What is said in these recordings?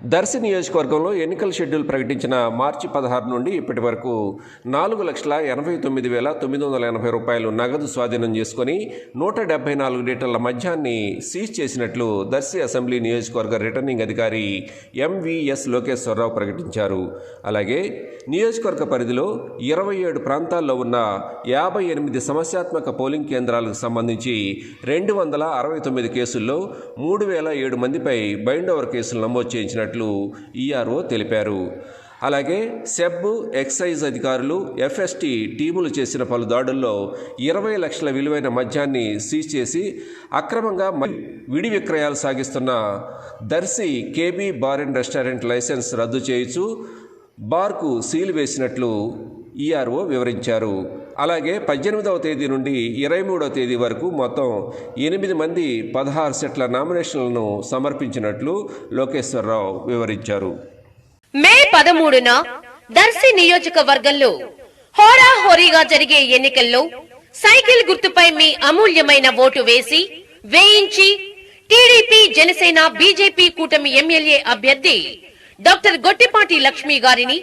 దర్శి నియోజకవర్గంలో ఎన్నికల షెడ్యూల్ ప్రకటించిన మార్చి పదహారు నుండి ఇప్పటి వరకు నాలుగు లక్షల ఎనభై తొమ్మిది వేల తొమ్మిది వందల ఎనభై రూపాయలు నగదు స్వాధీనం చేసుకుని నూట డెబ్బై నాలుగు లీటర్ల మద్యాన్ని సీజ్ చేసినట్లు దర్శి అసెంబ్లీ నియోజకవర్గ రిటర్నింగ్ అధికారి ఎంవిఎస్ లోకేశ్వరరావు ప్రకటించారు. అలాగే నియోజకవర్గ పరిధిలో ఇరవై ఏడు ప్రాంతాల్లో ఉన్న యాభై ఎనిమిది సమస్యాత్మక పోలింగ్ కేంద్రాలకు సంబంధించి రెండు వందల అరవై తొమ్మిది కేసుల్లో మూడు వేల ఏడు మందిపై బైండ్ ఓవర్ కేసులు నమోదు చేయించినట్లు ఈఆర్ఓ తెలిపారు. అలాగే సెబ్ ఎక్సైజ్ అధికారులు ఎఫ్ఎస్టి టీములు చేసిన పలు దాడుల్లో ఇరవై లక్షల విలువైన మద్యాన్ని సీజ్ చేసి అక్రమంగా విడి విక్రయాలు సాగిస్తున్న Darsi KB bar and restaurant license రద్దు చేయించు బార్కు సీల్ వేసినట్లు ఈఆర్ఓ వివరించారు. అలాగే పద్దెనిమిదవ తేదీ నుండి ఇరవై మూడవ తేదీ వరకు మొత్తం ఎనిమిది మంది పదహారు సెట్ల నామినేషన్లను సమర్పించినట్లు లోకేశ్వరరావు వివరించారు. మే పదమూడున దర్శి నియోజకవర్గంలో హోరాహోరీగా జరిగే ఎన్నికల్లో సైకిల్ గుర్తుపై మీ అమూల్యమైన ఓటు వేసి వేయించి టీడీపీ జనసేన బీజేపీ కూటమి ఎమ్మెల్యే అభ్యర్థి డాక్టర్ గొట్టిపాటి లక్ష్మి గారిని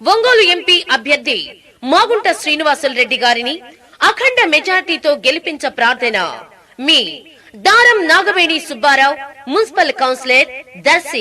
ఒంగోలు ఎంపీ అభ్యర్థి మాగుంట శ్రీనివాసులు రెడ్డి గారిని అఖండ మెజార్టీతో గెలిపించ ప్రార్థన. మీ దారం నాగవేణి సుబ్బారావు మున్సిపల్ కౌన్సిలర్ దర్శి.